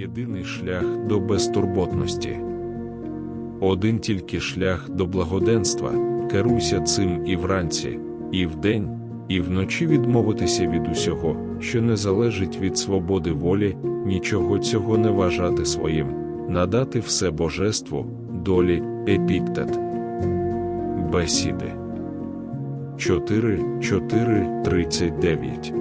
єдиний шлях до безтурботності. Один тільки шлях до благоденства, керуйся цим і вранці, і вдень, і вночі відмовитися від усього, що не залежить від свободи волі, нічого цього не вважати своїм, надати все божеству, долі, епіктет. Бесіди 4, 4, 39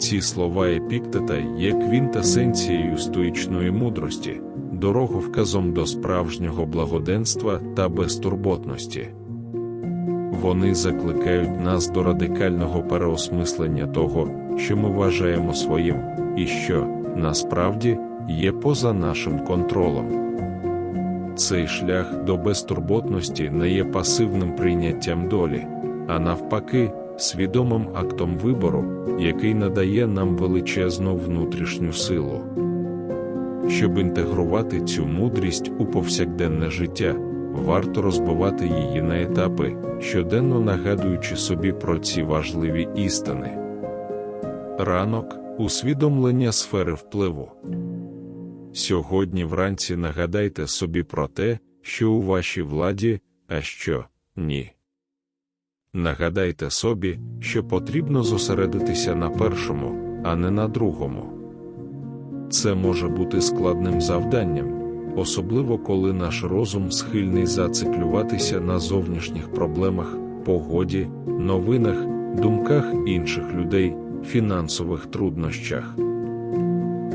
ці слова епіктета є квінтесенцією стоїчної мудрості, дороговказом до справжнього благоденства та безтурботності. Вони закликають нас до радикального переосмислення того, що ми вважаємо своїм, і що, насправді, є поза нашим контролем. Цей шлях до безтурботності не є пасивним прийняттям долі, а навпаки, свідомим актом вибору, який надає нам величезну внутрішню силу. Щоб інтегрувати цю мудрість у повсякденне життя, варто розбивати її на етапи, щоденно нагадуючи собі про ці важливі істини. Ранок усвідомлення сфери впливу. Сьогодні вранці нагадайте собі про те, що у вашій владі, а що ні. Нагадайте собі, що потрібно зосередитися на першому, а не на другому. Це може бути складним завданням, особливо коли наш розум схильний зациклюватися на зовнішніх проблемах, погоді, новинах, думках інших людей, фінансових труднощах.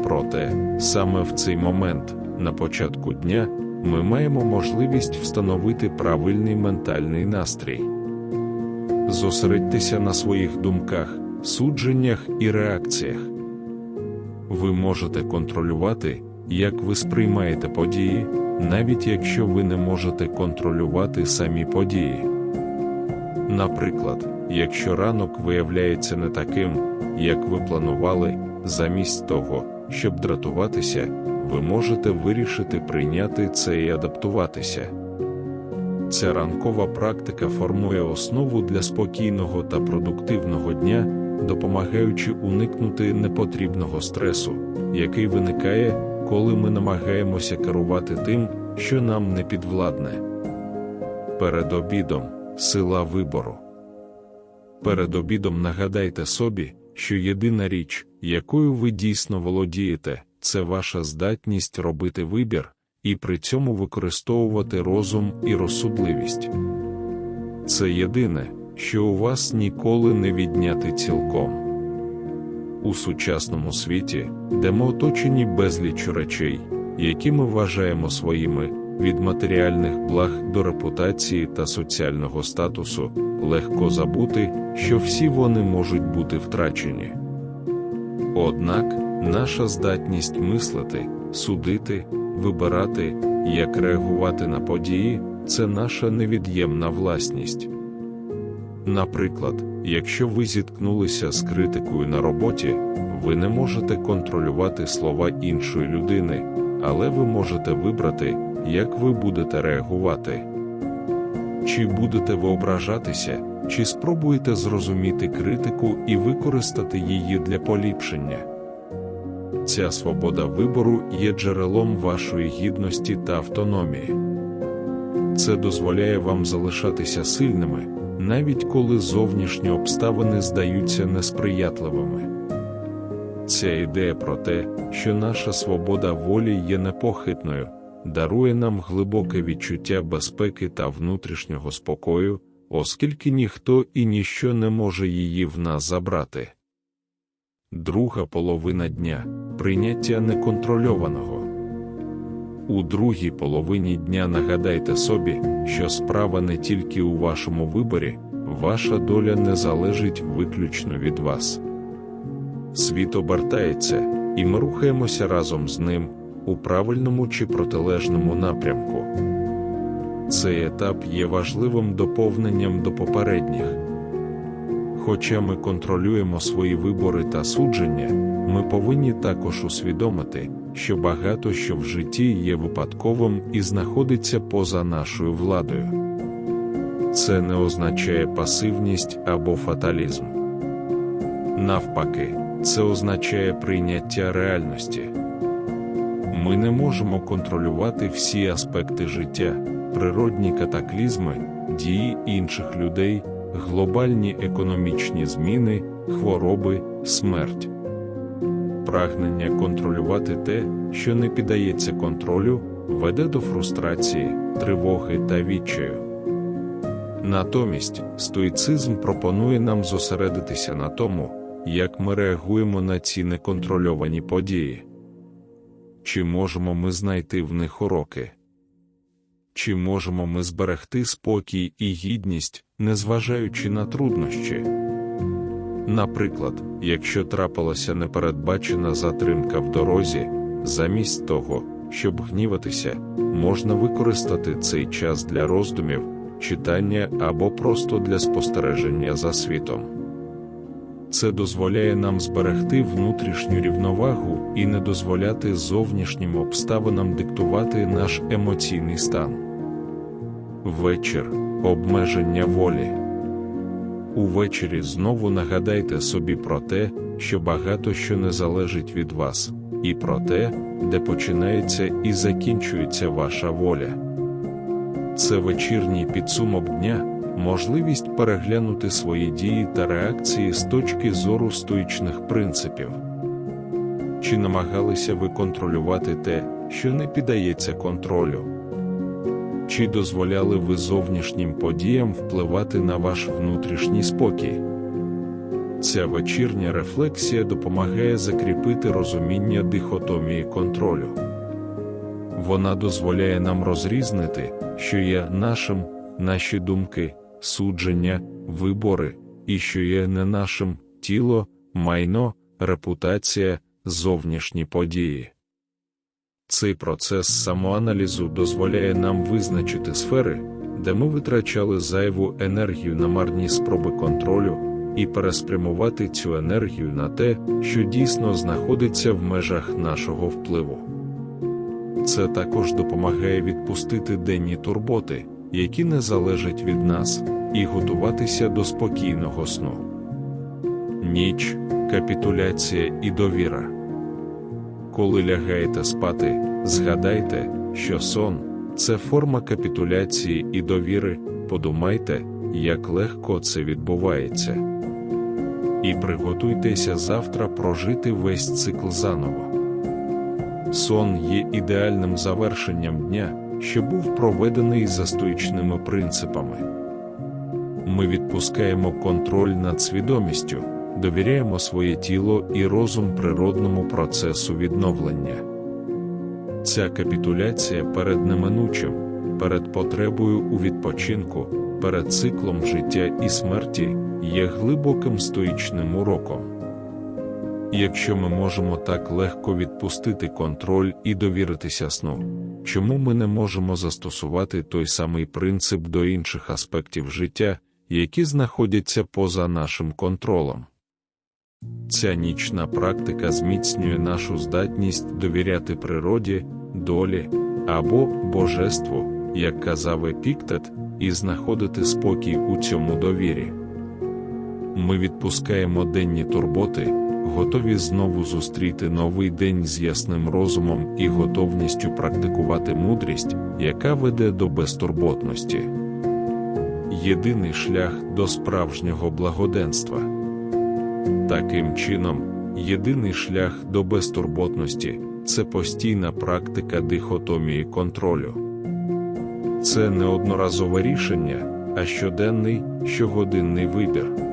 Проте, саме в цей момент, на початку дня, ми маємо можливість встановити правильний ментальний настрій. Зосередьтеся на своїх думках, судженнях і реакціях. Ви можете контролювати, як ви сприймаєте події, навіть якщо ви не можете контролювати самі події. Наприклад, якщо ранок виявляється не таким, як ви планували, замість того, щоб дратуватися, ви можете вирішити прийняти це і адаптуватися. Ця ранкова практика формує основу для спокійного та продуктивного дня, допомагаючи уникнути непотрібного стресу, який виникає, коли ми намагаємося керувати тим, що нам не підвладне. Перед обідом сила вибору. Перед обідом нагадайте собі, що єдина річ, якою ви дійсно володієте, це ваша здатність робити вибір і при цьому використовувати розум і розсудливість. Це єдине, що у вас ніколи не відняти цілком. У сучасному світі, де ми оточені безліч речей, які ми вважаємо своїми, від матеріальних благ до репутації та соціального статусу, легко забути, що всі вони можуть бути втрачені. Однак, наша здатність мислити, судити, вибирати, як реагувати на події, це наша невід'ємна власність. Наприклад, якщо ви зіткнулися з критикою на роботі, ви не можете контролювати слова іншої людини, але ви можете вибрати, як ви будете реагувати. Чи будете ви ображатися, чи спробуєте зрозуміти критику і використати її для поліпшення. Ця свобода вибору є джерелом вашої гідності та автономії. Це дозволяє вам залишатися сильними, навіть коли зовнішні обставини здаються несприятливими. Ця ідея про те, що наша свобода волі є непохитною, дарує нам глибоке відчуття безпеки та внутрішнього спокою, оскільки ніхто і ніщо не може її в нас забрати. Друга половина дня прийняття неконтрольованого. У другій половині дня нагадайте собі, що справа не тільки у вашому виборі, ваша доля не залежить виключно від вас. Світ обертається, і ми рухаємося разом з ним у правильному чи протилежному напрямку. Цей етап є важливим доповненням до попередніх. Хоча ми контролюємо свої вибори та судження, ми повинні також усвідомити, що багато що в житті є випадковим і знаходиться поза нашою владою. Це не означає пасивність або фаталізм. Навпаки, це означає прийняття реальності. Ми не можемо контролювати всі аспекти життя, природні катаклізми, дії інших людей, глобальні економічні зміни, хвороби, смерть. Прагнення контролювати те, що не піддається контролю, веде до фрустрації, тривоги та відчаю. Натомість, стоїцизм пропонує нам зосередитися на тому, як ми реагуємо на ці неконтрольовані події. Чи можемо ми знайти в них уроки? Чи можемо ми зберегти спокій і гідність, незважаючи на труднощі? Наприклад, якщо трапилася непередбачена затримка в дорозі, замість того, щоб гніватися, можна використати цей час для роздумів, читання або просто для спостереження за світом. Це дозволяє нам зберегти внутрішню рівновагу і не дозволяти зовнішнім обставинам диктувати наш емоційний стан. Вечір обмеження волі. Увечері знову нагадайте собі про те, що багато що не залежить від вас, і про те, де починається і закінчується ваша воля. Це вечірній підсумок дня можливість переглянути свої дії та реакції з точки зору стоїчних принципів. Чи намагалися ви контролювати те, що не піддається контролю? Чи дозволяли ви зовнішнім подіям впливати на ваш внутрішній спокій? Ця вечірня рефлексія допомагає закріпити розуміння дихотомії контролю. Вона дозволяє нам розрізнити, що є нашим, наші думки, судження, вибори, і що є не нашим тіло, майно, репутація, зовнішні події. Цей процес самоаналізу дозволяє нам визначити сфери, де ми витрачали зайву енергію на марні спроби контролю, і переспрямувати цю енергію на те, що дійсно знаходиться в межах нашого впливу. Це також допомагає відпустити денні турботи, які не залежать від нас, і готуватися до спокійного сну. Ніч, капітуляція і довіра. Коли лягаєте спати, згадайте, що сон це форма капітуляції і довіри, подумайте, як легко це відбувається. І приготуйтеся завтра прожити весь цикл заново. Сон є ідеальним завершенням дня, що був проведений за стоїчними принципами. Ми відпускаємо контроль над свідомістю, довіряємо своє тіло і розум природному процесу відновлення. Ця капітуляція перед неминучим, перед потребою у відпочинку, перед циклом життя і смерті є глибоким стоїчним уроком. Якщо ми можемо так легко відпустити контроль і довіритися сну, чому ми не можемо застосувати той самий принцип до інших аспектів життя, які знаходяться поза нашим контролем? Ця нічна практика зміцнює нашу здатність довіряти природі, долі або божеству, як казав Епіктет, і знаходити спокій у цьому довірі. Ми відпускаємо денні турботи, готові знову зустріти новий день з ясним розумом і готовністю практикувати мудрість, яка веде до безтурботності. Єдиний шлях до справжнього благоденства. Таким чином, єдиний шлях до безтурботності це постійна практика дихотомії контролю. Це не одноразове рішення, а щоденний, щогодинний вибір.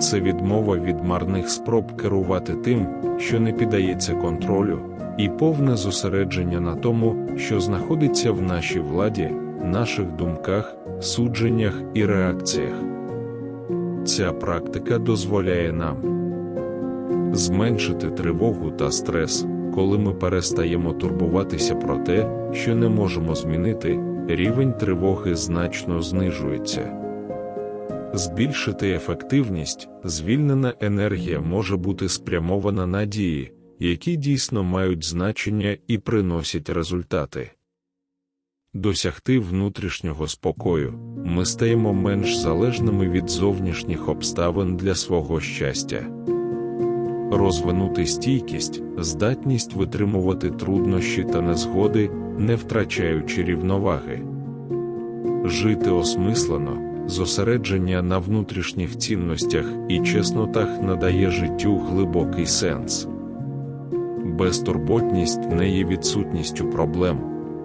Це відмова від марних спроб керувати тим, що не піддається контролю, і повне зосередження на тому, що знаходиться в нашій владі, наших думках, судженнях і реакціях. Ця практика дозволяє нам зменшити тривогу та стрес, коли ми перестаємо турбуватися про те, що не можемо змінити, рівень тривоги значно знижується. Збільшити ефективність, звільнена енергія може бути спрямована на дії, які дійсно мають значення і приносять результати. Досягти внутрішнього спокою, ми стаємо менш залежними від зовнішніх обставин для свого щастя. розвинути стійкість, здатність витримувати труднощі та незгоди, не втрачаючи рівноваги. Жити осмислено, зосередження на внутрішніх цінностях і чеснотах надає життю глибокий сенс. Безтурботність не є відсутністю проблем,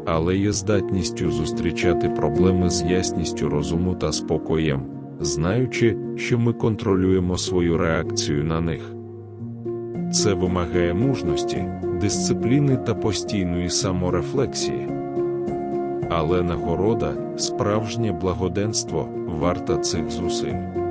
але є здатністю зустрічати проблеми з ясністю розуму та спокоєм, знаючи, що ми контролюємо свою реакцію на них. Це вимагає мужності, дисципліни та постійної саморефлексії. Але нагорода, справжнє благоденство, варта цих зусиль.